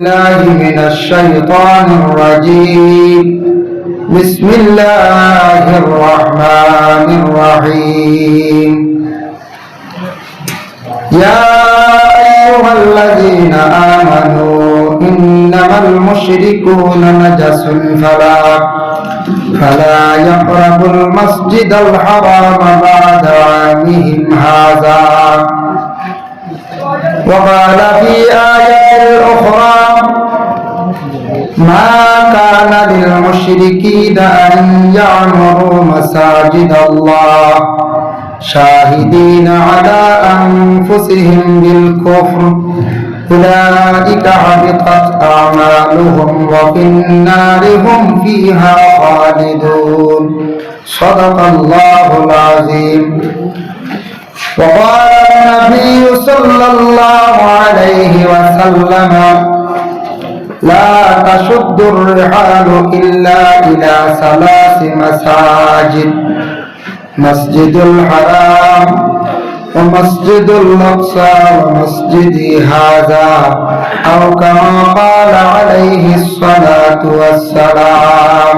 الله من الشيطان الرجيم. بسم الله الرحمن الرحيم. يا أيها الذين آمنوا إنما المشركون نجس فلا فلا يقربوا المسجد الحرام بعد عامهم هذا. وقال في آية أخرى ما كان للمشركين أن يعمروا مساجد الله شاهدين على أنفسهم بالكفر أولئك حبطت أعمالهم وفي النار هم فيها خالدون صدق الله العظيم وقال النبي صلى الله عليه وسلم لا تشد الرحال إلا إلى ثلاث مساجد مسجد الحرام ومسجد الأقصى ومسجدي هذا أو كما قال عليه الصلاة والسلام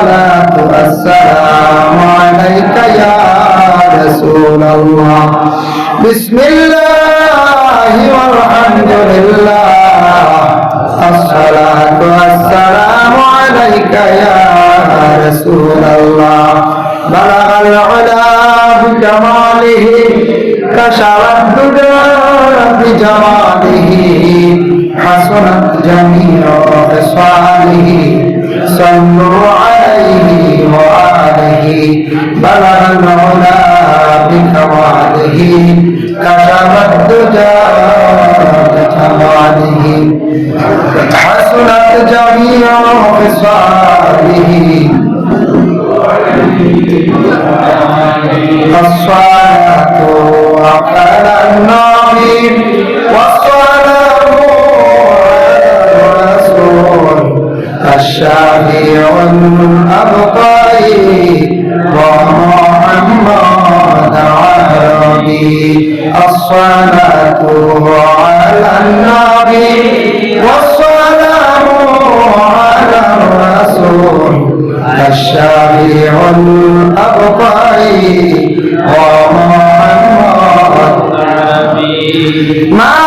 الصلاة والسلام عليك يا رسول الله بسم الله والحمد لله الصلاة والسلام عليك يا رسول الله بلغ العلا بجماله كشف الدجى بجماله حسنت جميع خصاله صلوا عليه وآله بلغ العلا بكماله كشف الدجى بجماله حسنت جميع خصاله الصلاة على النبي والصلاة الشافع الأبقي ومحمد عربي الصلاة على النبي والصلاة على الرسول. الشافع الأبقي ومحمد ما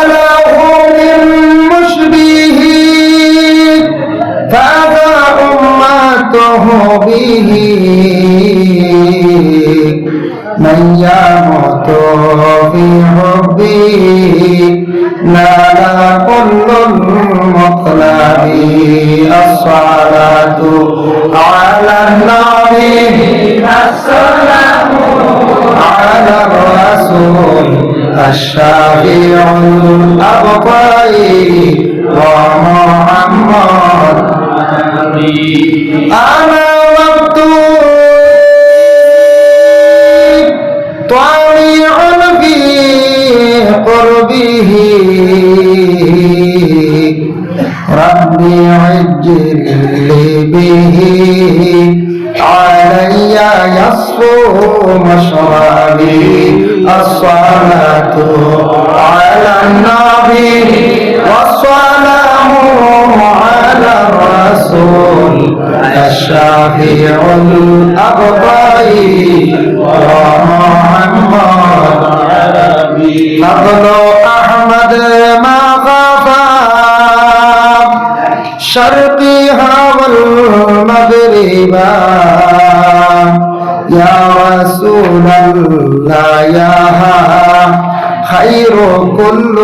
المطلب الصلاة على النبي السلام على الرسول الشافع الأبقي ومحمد أنا وقت به علي يصفو مشربي. الصلاة على النبي والسلام على الرسول. الشافع الأبقي ومحمد فضل أحمد ما شرقها والمغربا يا رسول الله يا خير كل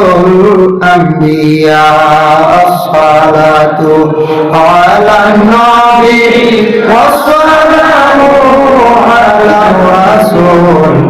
الأنبياء الصلاة على النبي والسلام على الرسول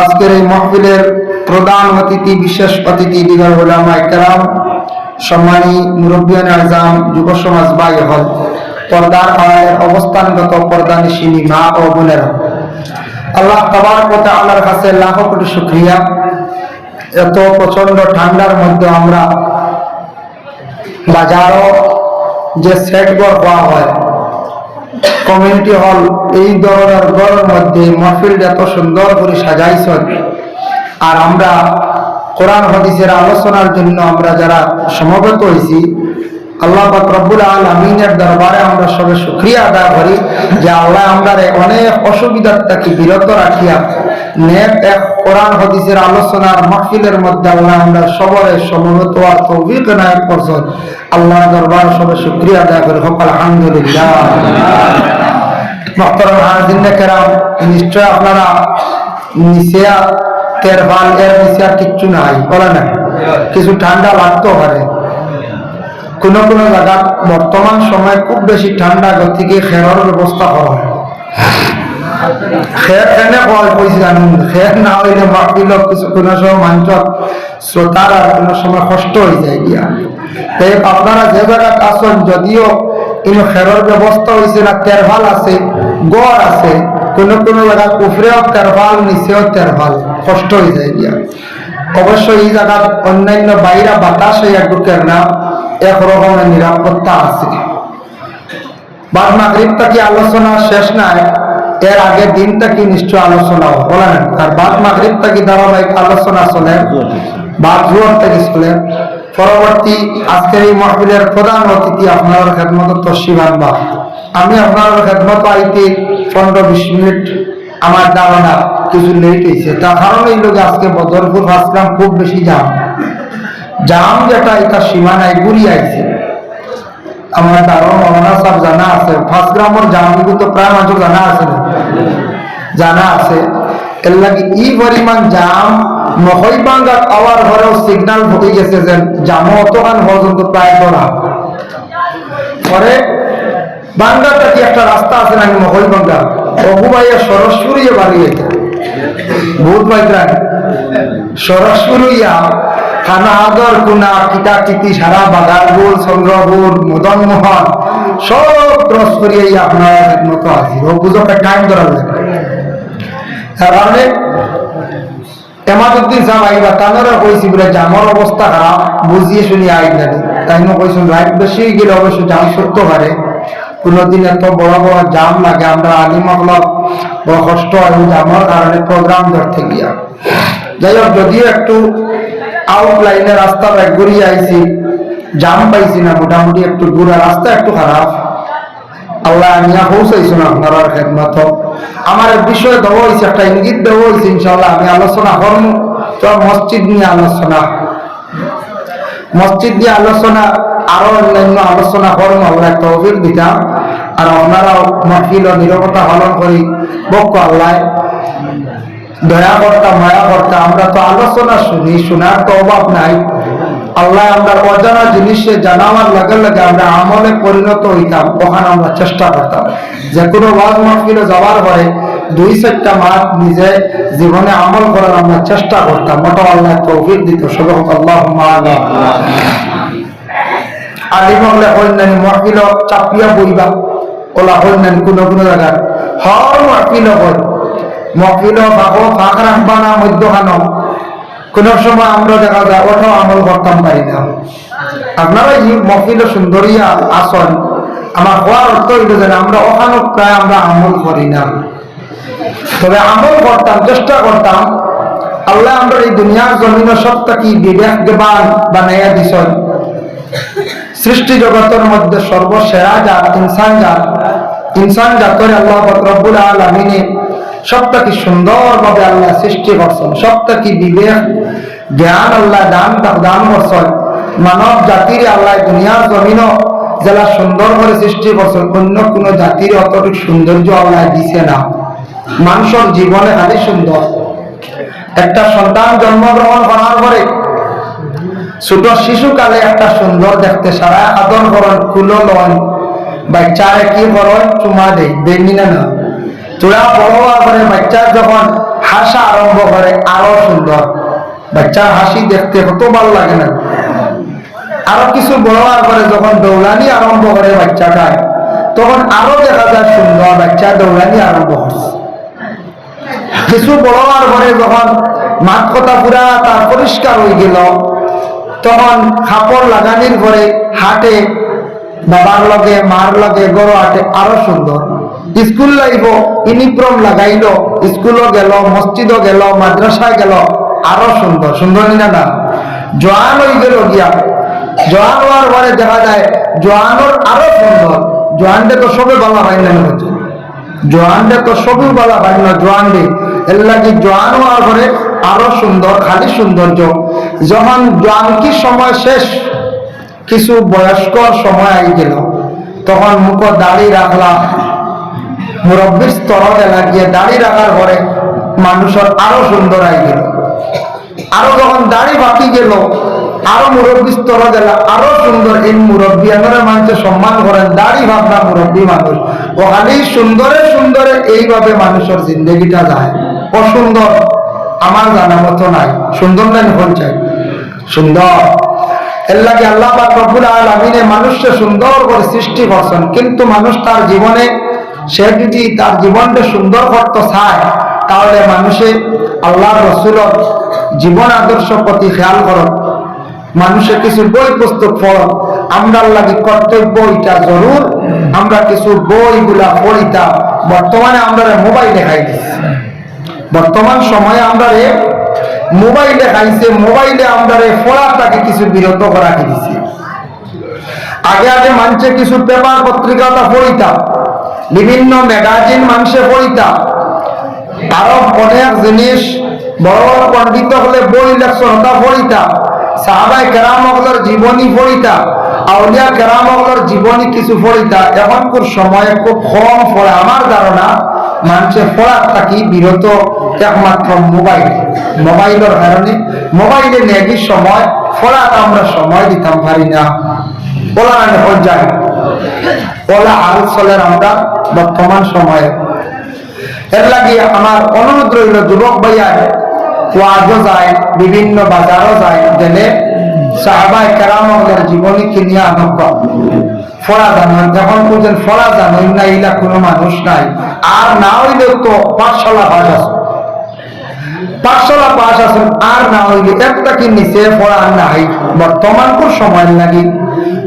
আজকের এই মাহফিলের প্রধান অতিথি, বিশেষ অতিথি, দিগর ওলামা সম্মানী মুরব্বিয়ান আজম যুব সমাজ বাই হল পর্দার আড়ালের অবস্থানগত পর্দানিশিনী মা ও বোনেরা। আল্লাহ তাবার কথা আল্লাহর কাছে লাখ কোটি শুক্রিয়া। এত প্রচণ্ড ঠান্ডার মধ্যে আমরা বাজারও যে সেট ঘর হওয়া হয় কমিউনিটি হল এই ধরনের ঘরের মধ্যে মহফিল এত সুন্দর করে সাজাইছেন। আর আমরা কোরআন, হাদিসের আলোচনার জন্য আমরা যারা সমবেত হয়েছি আল্লাহ রব্বুল আলমিনের দরবারে আমরা সবে শুক্রিয়া আদায় করি যে আল্লাহ আমরা অনেক অসুবিধার থেকে বিরত রাখিয়া নেক এক কোরআন হাদিসের আলোচনার মাহফিলের মধ্যে আল্লাহ আমরা সবরে সমবেত আর তৌফিক নায়ক করছেন। আল্লাহর দরবারে সবে শুক্রিয়া আদায় করি। নিশ্চয় আপনারা এর কিচ্ছু নাই, বলে না? কিছু ঠান্ডা লাগতে পারে। কোনো কোনো জায়গা বর্তমান সময় খুব বেশি ঠান্ডা গতিকে খেরর ব্যবস্থা করা হয়। খের কইছি জানুন খের না হইলে মাপিল কিছু সময় সময় কষ্ট হয়ে যায় গিয়া তাই আপনারা যে যদিও কিন্তু খেরর ব্যবস্থা হয়েছে না তেরভাল আছে, গড় আছে, কোন কোন জায়গা উপরেও তেরভাল নিচেও তেরভাল কষ্ট হয়ে যায় গিয়া অবশ্য এই জায়গা অন্যান্য বাইরা বাতাস হইয়া ঢুকের না একরকমের নিরাপত্তা আছে। বাদ মাগরিবটা কি আলোচনা শেষ নাই? এর আগের দিনটা কি নিশ্চয় আলোচনা বলেন আর বাদ মাগরিবটা কি ধারাবাহিক আলোচনা চলে? বাদ জোয়ার থেকে চলে। পরবর্তী আজকের এই মহবিলের প্রধান অতিথি আপনার খেদমত তসিবান বা আমি আপনার খেদমত আইতে পনেরো বিশ মিনিট আমার ধারণা কিছু লেট হয়েছে। তার কারণ লোক আজকে বদরপুর ভাবছিলাম খুব বেশি জাম। জাম যেটা এটা সীমানায় গুড়ি আইছে। আমার তারও মৌলানা সব জানা আছে ফার্স্ট গ্রামের জাম তো প্রায় মানুষ জানা আছে না? জানা আছে। এর লাগে ই পরিমাণ জাম নহই বাঙ্গার আওয়ার ঘরেও সিগনাল হয়ে গেছে যে জাম অতখান পর্যন্ত প্রায় করা পরে বাঙ্গাটা কি একটা রাস্তা আছে নাকি নহই বাঙ্গা অগুবাইয়া সরস্বরী বাড়ি এটা ভূত পাইত্রান সরস্বরীয়া খানা কুনা সারা সব ক্রস করিয়ে আপনার মতো আছে ও টাইম ধরা জামর অবস্থা খারাপ, বুঝিয়ে শুনি আই জানি তাই না কইছেন রাইট বেশি গেলে অবশ্য জাম সত্য পারে। কোনোদিন এত বড় বড় জাম লাগে, আমরা আলিমগলক বড় কষ্ট হয় জামর কারণে প্রোগ্রাম ধরতে গিয়া। যাই হোক, যদিও একটু আউটলাইনে রাস্তা ঘুরিয়ে আইছি জাম পাইছি না, মোটামুটি একটু ঘুরা রাস্তা একটু খারাপ। আল্লাহ আনিয়া পৌঁছাইছো না আপনার খেদমত আমার বিষয় দেওয়া হয়েছে একটা ইঙ্গিত দেওয়া হয়েছে ইনশাল্লাহ আমি আলোচনা করব তো মসজিদ নিয়ে আলোচনা। মসজিদ নিয়ে আলোচনা, আরও অন্যান্য আলোচনা করব একটা অভির দিতাম আর আপনারাও মহিল নিরবতা পালন করি। বক্ক আল্লাহ। দয়া কর্তা, মায়া কর্তা, আমরা তো আলোচনা শুনি, শোনার তো অভাব নাই। আল্লাহ আমরা অজানা জিনিসে জানাবার লাগে লাগে আমরা আমলে পরিণত হইতাম, ওখানে আমরা চেষ্টা করতাম। যে কোনো ওয়াজ মাহফিলে যাওয়ার পরে দুই চারটা মাস নিজে জীবনে আমল করার আমরা চেষ্টা করতাম। মোটা আল্লাহ তৌফিক দিত। সব আল্লাহ আলিম হলে অন্যান্য মহফিল চাপিয়া বইবা। ওলা অন্যান্য কোনো কোনো জায়গায়। হর মহফিল হয় কোন সময় আমরা দেখা যায় আসন, আমার আমরা প্রায় আমরা তবে চেষ্টা করতাম। আল্লাহ আমরা এই দুনিয়ার জমিন সবটা কি বিবেক দেবান বানাইয়া দিছন। সৃষ্টি জগতের মধ্যে সর্বসেরা জাত, ইনসান জাত। ইনসান জাতরে আল্লাহ রব্বুল সবটা কি সুন্দরভাবে আল্লাহ সৃষ্টি করছেন? সবটা কি বিবেক, জ্ঞান আল্লাহ দান দান করছেন? মানব জাতির আল্লাহ দুনিয়ার জমিন যারা সুন্দর করে সৃষ্টি করছেন। অন্য কোনো জাতির অতটুকু সৌন্দর্য আল্লাহ দিছে না। মানুষের জীবনে খালি সুন্দর। একটা সন্তান জন্মগ্রহণ করার পরে ছোট শিশুকালে একটা সুন্দর দেখতে সারা আদর করেন, কুলো লন বাচ্চারে কি করেন, চুমা দেয় দেয়নি না না। তোরা বড় হওয়ার পরে বাচ্চার যখন হাসা আরম্ভ করে, আরও সুন্দর। বাচ্চার হাসি দেখতে কত ভালো লাগে না। আরও কিছু বড় হওয়ার পরে যখন দৌড়ানি আরম্ভ করে বাচ্চাটায় তখন আরও দেখা যায় সুন্দর বাচ্চা দৌড়ানি আরম্ভ হচ্ছে কিছু বড় হওয়ার পরে যখন মাঠ কথা পুরা তার পরিষ্কার হয়ে গেল, তখন কাপড় লাগানির পরে হাটে বাবার লগে, মার লগে গড় হাটে আরও সুন্দর। স্কুল লাইব ইউনিফর্ম লাগাইলো স্কুলও গেল মসজিদও গেল মাদ্রাসায় গেল। আরও সুন্দর সুন্দর না না জোয়ান হয়ে গেল গিয়া জোয়ান হওয়ার পরে দেখা যায় জোয়ানোর আরও সুন্দর জোয়ানটা তো সবে বলা হয় না হচ্ছে জোয়ানটা তো সবই বলা হয় না জোয়ান এর লাগে জোয়ান হওয়ার পরে আরও সুন্দর খালি সৌন্দর্য যখন জোয়ান কি সময় শেষ, কিছু বয়স্ক সময় আই গেল। তখন মুখ দাড়ি রাখলাম মুরব্বীর স্তর লাগিয়ে দাড়ি রাখার পরে মানুষের আরও সুন্দর আই গেল। আরও যখন দাড়ি বাকি গেল, আরও মুরব্বী স্তর গেল আরও সুন্দর এই মুরব্বী আমরা মানুষের সম্মান করেন, দাড়ি ভাবনা মুরব্বী মানুষ। ও খালি সুন্দরে সুন্দরে এইভাবে মানুষের জিন্দগিটা যায়। অসুন্দর আমার জানা মতো নাই। সুন্দর নাই হল চাই। সুন্দর। এর লাগে আল্লাহ পাক রব্বুল আলামিনে মানুষকে সুন্দর করে সৃষ্টি করছেন। কিন্তু মানুষ তার জীবনে সে যদি তার জীবনটা সুন্দর করতে চায়, তাহলে মানুষে আল্লাহ রসুলর জীবন আদর্শ প্রতি খেয়াল করত মানুষের কিছু বই পুস্তক পড়। আমরা লাগি কর্তব্য এটা জরুর। আমরা কিছু বইগুলা পড়িতা। বর্তমানে আমরা মোবাইলে খাই দিচ্ছি বর্তমান সময়ে আমরা মোবাইলে খাইছে মোবাইলে আমরা রে পড়াটাকে কিছু বিরত করা দিছি। আগে আগে মানুষের কিছু পেপার পত্রিকাটা পড়িতাম। বিভিন্ন ম্যাগাজিন মানুষে পড়িতাম আরও অনেক জিনিস, বড় বড় পণ্ডিত হলে বই পড়িতাম সাহাবাই জীবনী পড়িতা আউলিয়া জীবনী কিছু পড়িতা এখনকার সময়ে খুব কম পড়ে। আমার ধারণা মানুষের পড়ার থাকি বিরত একমাত্র মোবাইল। মোবাইলের কারণে, মোবাইলে সময় পড়াটা আমরা সময় দিতাম পারি না। বলা না যায় বলা চলের আমরা বর্তমান সময়ে। এর লাগে আমার অনুরোধ রইল, যুবক ভাইয়া ওয়াজও যায়, বিভিন্ন বাজারও যায় গেলে সাহাবাই কেরামদের জীবনী আনন্দ জানেন যখন ফড়া জানেন না কোনো মানুষ নাই। আর না হইলেও তো পাঠশালা পাশ আছে। পাঠশালা পাশ আছে আর না হইলে একটা কি নিচে পড়া নাই। বর্তমান কোন সময় লাগি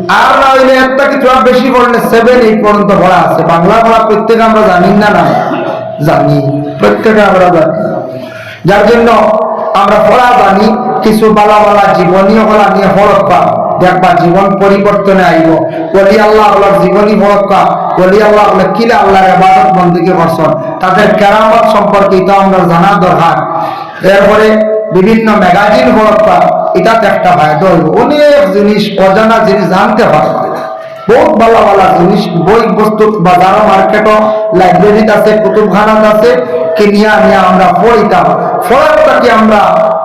আর না হইলে একটা কিছু আর বেশি সেভেন এইট পর্যন্ত আছে। বাংলা পড়া আমরা জানি না না? জানি। প্রত্যেকে আমরা জানি। যার জন্য আমরা জানি, কিছু বালা বালা জীবনীয় বলা নিয়ে হরক্কা দেখবা জীবন পরিবর্তনে আইব। ওলি আল্লাহ আল্লাহর জীবনী হরক্কা ওলি আল্লাহ আল্লাহ কিলা আল্লাহর আবাদত বন্দীকে করছেন। তাদের কেরামত সম্পর্কে এটা আমরা জানা দরকার। এরপরে বিভিন্ন ম্যাগাজিন হরক্কা এটা একটা ফায়দা অনেক জিনিস অজানা জিনিস জানতে হয়। বহুত ভালো ভালো জিনিস, বই, বস্তু, বাজারও মার্কেটও লাইব্রেরিতে আছে, কুতুবখানাত আছে, কিনিয়া নিয়ে আমরা পড়িতাম। আমরা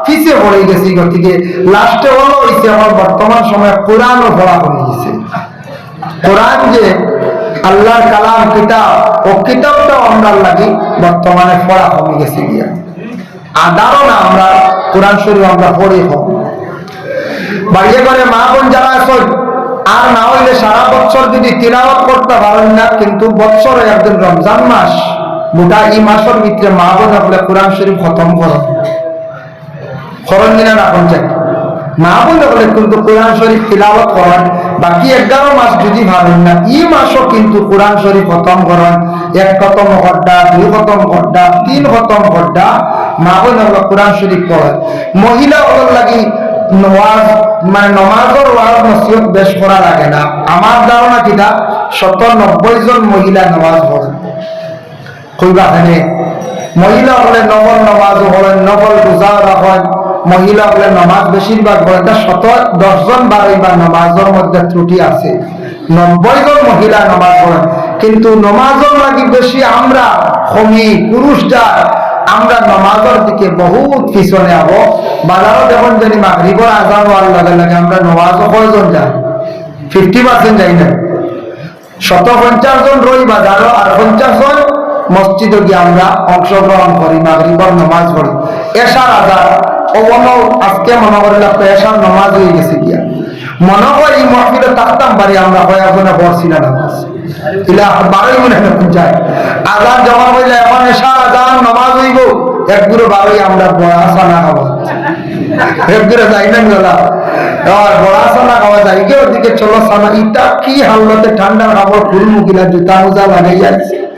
পিছিয়ে পড়ে গেছি গতিকে লাস্টে হলো হয়েছে আমার বর্তমান সময়ে কোরআনও পড়া গেছে। কোরআন যে আল্লাহর কালাম, কিতাব, ও কিতাবটাও আমরা লাগি বর্তমানে পড়া কমে গেছে গিয়া। আদারও আমরা কোরআন শরীফ আমরা পড়ে হব। বাড়িয়ে করে মা বোন যারা আসল আর না হইলে সারা বছর যদি তিলাওয়াত করতে পারেন না, কিন্তু বছরে একদিন রমজান মাস, গোটা এই মাসের ভিতরে মা বোন আপনি কোরআন শরীফ খতম করেন খরণ দিনা না পঞ্চায়েত। মা বোন বলে কিন্তু কোরআন শরীফ তিলাওয়াত করেন। বাকি এগারো মাস যদি ভাবেন না এই মাসও কিন্তু কোরআন শরীফ খতম করেন। এক খতম ঘণ্টা, দুই খতম ঘণ্টা, তিন খতম ঘণ্টা মা বোন কোরআন শরীফ পড়েন মহিলা ওগুলো লাগি নওয়াজ মানে নমাজের ওয়াজ নসিহত বেশ করা লাগে না। আমার ধারণা কিটা সত্তর নব্বই জন মহিলা নমাজ পড়েন। কইবা খানে মহিলা হলে নবল নমাজ হলেন নবল মহিলা বলে বেশিরভাগ শত দশজন বারোই বা নমাজের মধ্যে ত্রুটি আছে। নব্বই জন মহিলা পড়ে। কিন্তু লাগি বেশি আমরা যা আমরা দিকে বহুত পিছনে হব বাজারও জানি মাগরিবর আজান হওয়ার আমরা নমাজও কয়জন যাই? ফিফটি পার্সেন্ট যাই না। শত পঞ্চাশ জন রই বাজারও আর পঞ্চাশ জন মসজিদে গিয়ে আমরা অংশগ্রহণ করি, মাগরিবর নমাজ পড়ি। এশার আজান অবন আজকে মনে করিল নমাজ হয়ে গেছে গিয়া। হয় এই মহফিলে থাকতাম পারি আমরা না নামাজ। বারোই মনে হয় যায়। আজান জমা হইলে, এখন এশার আজান নমাজ হইব। এক বারোই আমরা বড়া সানা খাব। এক যাই না গেলা। আর বড়া সানা খাওয়া যায়। কেউ দিকে চলো সানা, ইটা কি হালতে ঠান্ডা কাপড়, ফুল মুখিলা, জুতা মোজা লাগাই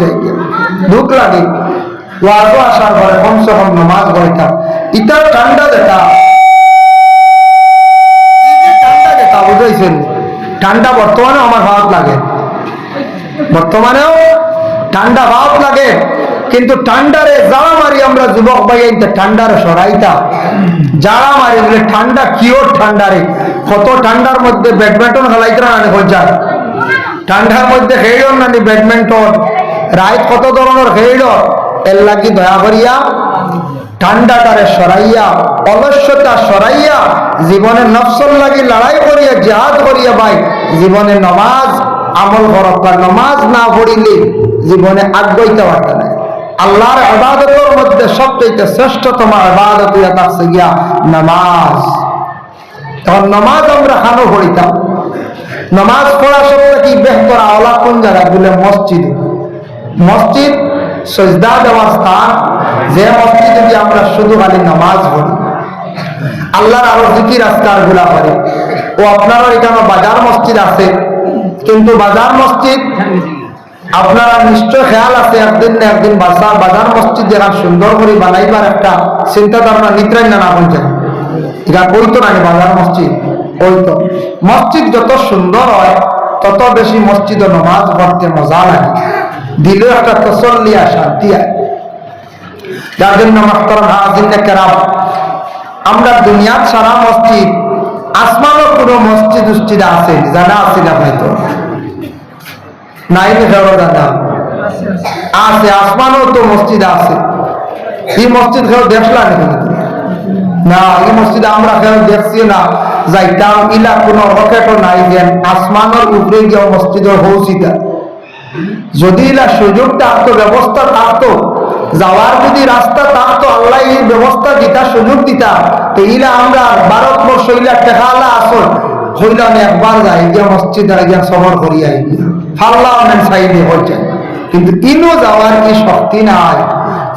যায় ঠান্ডা বর্তমানে আমার ভাব লাগে। বর্তমানেও ঠান্ডা ভাব লাগে। কিন্তু ঠান্ডারে যারা মারি আমরা যুবক ভাই ঠান্ডারে সরাইতা যারা মারি ঠান্ডা, কিওর ঠান্ডারে কত ঠান্ডার মধ্যে ব্যাডমিন্টন খেলাইতে না হজ্জার ঠান্ডার মধ্যে খেইল না ব্যাডমিন্টন। রাইত কত ধরনের খেইল এর লাগি দয়া করিয়া ঠান্ডাটারে সরাইয়া অলস্যতা সরাইয়া জীবনে নফসল লাগি লড়াই করিয়া, জাহাদ করিয়া ভাই, জীবনে নমাজ, আমল করক বা নমাজ না পড়িলে, জীবনে আগ্রহিত পারত না। আল্লাহর আবাদতের মধ্যে সবচেয়ে শ্রেষ্ঠতম আবাদত গিয়া নামাজ। তখন নমাজ আমরা খানো পড়িতাম। নমাজ পড়া সবটা কি বেহতর আওলা কোন জায়গায় বলে মসজিদ? মসজিদ, সজদা দেওয়ার স্থান, যে মসজিদে গিয়ে আমরা শুধু খালি নামাজ পড়ি। আল্লাহর আরও জিকির আজকারগুলা করে। ও আপনারও এখানে বাজার মসজিদ আছে। কিন্তু বাজার মসজিদ, আপনারা নিশ্চয় খেয়াল আছে, একদিন না একদিন বাসার বাজার মসজিদ যেখান সুন্দর করে বানাইবার একটা চিন্তা ধারণা নিত্রাই না বলছেন এটা কইতো না বাজার মসজিদ? কইতো মসজিদ যত সুন্দর হয়, তত বেশি মসজিদ নমাজ পড়তে মজা লাগে। দিলেও একটা তসল্লি শান্তি হয়। যার জন্য আমরা দুনিয়ার সারা মসজিদ, আসমানও কোনো মসজিদ উস্তিদ আছে, জানা আছে না হয়তো নাই দাদা। আছে, আসমানও তো মসজিদ আছে। এই মসজিদ কেউ দেখলা নাকি না, এই মসজিদে আমরা দেখছি না। যাইতাম ইলা কোনো রকেটও নাই যেন আসমানের উপরে গিয়ে মসজিদের পৌঁছিতা যদি ইলা সুযোগ থাকতো ব্যবস্থা থাকতো যাওয়ার যদি রাস্তা থাকতো আল্লাহ এই ব্যবস্থা দিতা, সুযোগ দিতা, তো ইলা আমরা ভারতবর্ষ ইলা টেকালা আসল, হইলাম একবার যাই গিয়া মসজিদ আর গিয়া সবর করিয়াই ফাল্লা অনেক সাইডে হয়েছে কিন্তু ইনো যাওয়ার কি শক্তি নাই?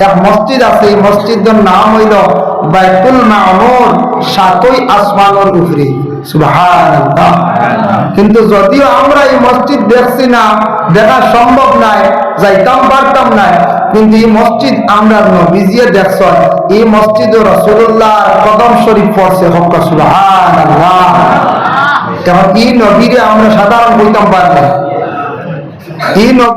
এক মসজিদ আছে, এই মসজিদের নাম হইল বাইতুল মামুর সাতই আসমানের উপরে। সুবহানাল্লাহ। কিন্তু যদিও আমরা এই মসজিদ দেখছি না, দেখা সম্ভব নাই, যাইতাম পারতাম না কিন্তু এই মসজিদ আমরা নবীজিয়ে দেখছ এই মসজিদ রসুল্লাহ কদম শরীফ পড়ছে, হক সুবহানাল্লাহ। তখন এই নবীরে আমরা সাধারণ বইতাম পারতাম এই